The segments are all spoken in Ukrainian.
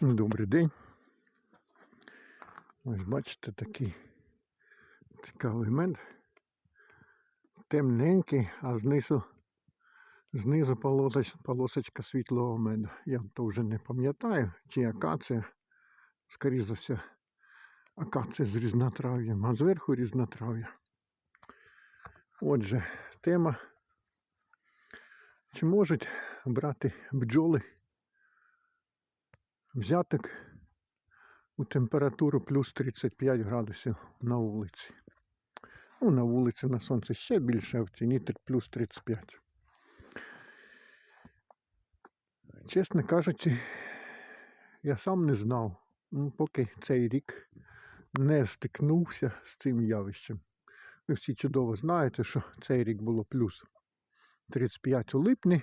Добрий день. Ось бачите такий цікавий мед. Темненький, а знизу, знизу полосоч, полосочка світлого меду. Я то вже не пам'ятаю, чи акація. Скоріше за все, акація з різнотрав'ям, а зверху різнотрав'я. Отже, тема. Чи можуть брати бджоли взяток у температуру плюс 35 градусів на вулиці. Ну, на вулиці на сонці ще більше, а в тіні плюс 35. Чесно кажучи, я сам не знав, ну, поки цей рік не стикнувся з цим явищем. Ви всі чудово знаєте, що цей рік було плюс 35 у липні.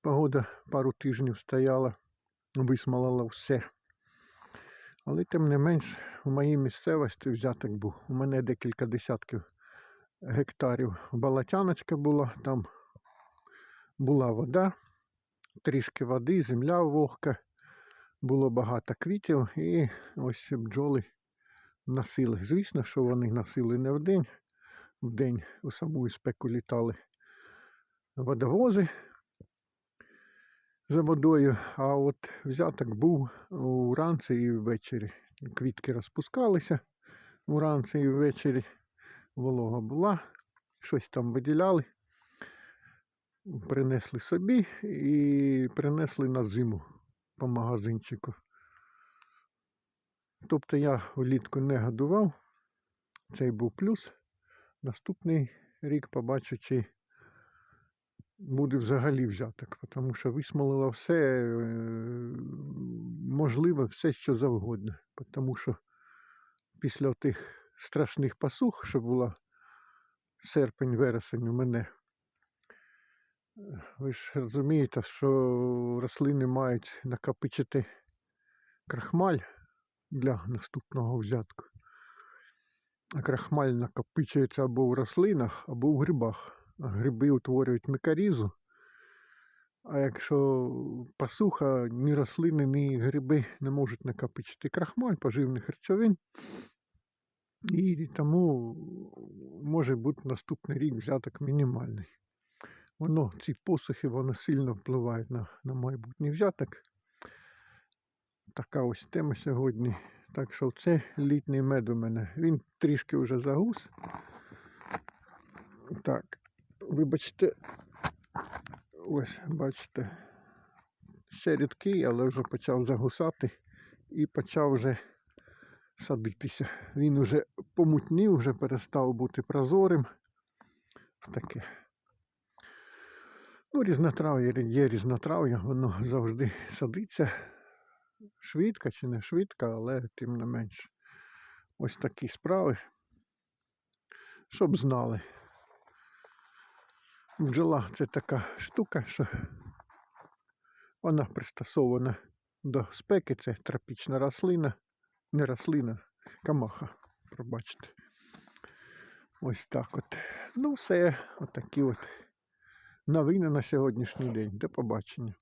Погода пару тижнів стояла висмалила все. Але тим не менш, у моїй місцевості взяток був. У мене декілька десятків гектарів балатяночка була, там була вода, трішки води, земля вогка, було багато квітів і ось бджоли носили. Звісно, що вони носили не вдень, вдень у саму спеку літали водовози за водою, а от взяток був уранці і ввечері. Квітки розпускалися уранці і ввечері. Волога була, щось там виділяли, принесли собі і принесли на зиму по магазинчику. Тобто я влітку не годував, цей був плюс. Наступний рік побачу, чи буде взагалі взяток, тому що висмолило все, е, можливо, все, що завгодно. Тому що після тих страшних пасух, що була серпень-вересень у мене, е, ви ж розумієте, що рослини мають накопичити крахмаль для наступного взятку. А крахмаль накопичується або в рослинах, або в грибах гриби утворюють мікорізу. А якщо пасуха, ні рослини, ні гриби не можуть накопичити крахмаль поживних речовин. І тому може бути наступний рік взяток мінімальний. Воно, ці посухи воно сильно впливають на, на майбутній взяток. Така ось тема сьогодні. Так що це літній мед у мене. Він трішки вже загус. Так, вибачте, ось, бачите, ще рідкий, але вже почав загусати і почав вже садитися. Він вже помутнів, вже перестав бути прозорим. Таке. Ну, різнотрав'я є різнотрав'я, воно завжди садиться. Швидко чи не швидко, але тим не менш. Ось такі справи. Щоб знали. Бджола це така штука, що вона пристосована до спеки, це тропічна рослина, не рослина, камаха, пробачте. Ось так от. Ну, все, отакі от новини на сьогоднішній день. До побачення.